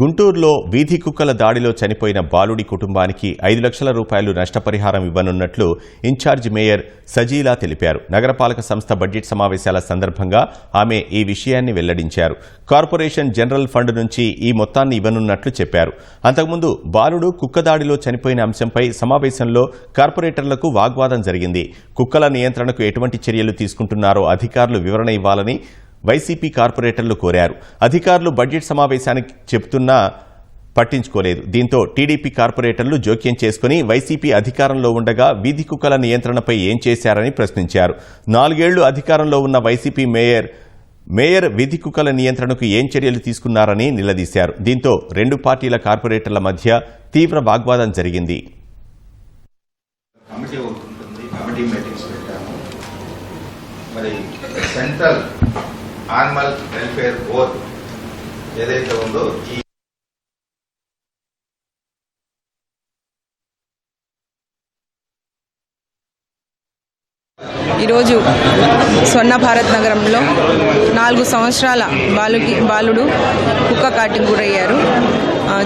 గుంటూరులో వీధి కుక్కల దాడిలో చనిపోయిన బాలుడి కుటుంబానికి ఐదు లక్షల రూపాయలు నష్టపరిహారం ఇవ్వనున్నట్లు ఇన్ఛార్జ్ మేయర్ సజీలా తెలిపారు. నగరపాలక సంస్థ బడ్జెట్ సమావేశాల సందర్భంగా ఆమె ఈ విషయాన్ని వెల్లడించారు. కార్పొరేషన్ జనరల్ ఫండ్ నుంచి ఈ మొత్తాన్ని ఇవ్వనున్నట్లు చెప్పారు. అంతకుముందు బాలుడు కుక్క దాడిలో చనిపోయిన అంశంపై సమావేశంలో కార్పొరేటర్లకు వాగ్వాదం జరిగింది. కుక్కల నియంత్రణకు ఎటువంటి చర్యలు తీసుకుంటున్నారో అధికారులు వివరణ ఇవ్వాలని వైసీపీ కార్పొరేటర్లు కోరారు. అధికారులు బడ్జెట్ సమావేశానికి చెబుతున్నా పట్టించుకోలేదు. దీంతో టీడీపీ కార్పొరేటర్లు జోక్యం చేసుకుని వైసీపీ అధికారంలో ఉండగా వీధి కుక్కల నియంత్రణపై ఏం చేశారని ప్రశ్నించారు. నాలుగేళ్ళు అధికారంలో ఉన్న వైసీపీ మేయర్ మేయర్ వీధి కుక్కల నియంత్రణకు ఏం చర్యలు తీసుకున్నారని నిలదీశారు. దీంతో రెండు పార్టీల కార్పొరేటర్ల మధ్య తీవ్ర వాగ్వాదం జరిగింది. కమిటీ మీటింగ్స్ పెట్టాము. మరి సెంట్రల్ ఆనిమల్ వెల్ఫేర్ బోర్డ్ ఏదైతే ఉందో ఈ ఈరోజు స్వర్ణ భారత్ నగరంలో నాలుగు సంవత్సరాల బాలుకి బాలుడు కుక్క కాటికి గురయ్యారు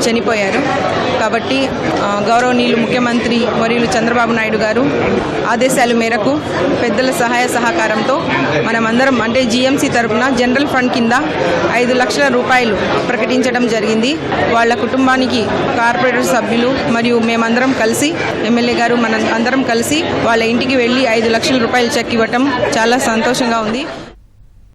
చనిపోయారు. కాబట్టి గౌరవనీయులు ముఖ్యమంత్రి మరియు చంద్రబాబు నాయుడు గారు ఆదేశాల మేరకు పెద్దల సహాయ సహకారంతో మనమందరం అంటే జీఎంసీ తరఫున జనరల్ ఫండ్ కింద ఐదు లక్షల రూపాయలు ప్రకటించడం జరిగింది. వాళ్ళ కుటుంబానికి కార్పొరేటర్ సభ్యులు మరియు మేమందరం కలిసి ఎమ్మెల్యే గారు మన అందరం కలిసి వాళ్ళ ఇంటికి వెళ్ళి ఐదు లక్షల రూపాయలు చెక్ ఇవ్వటం చాలా సంతోషంగా ఉంది.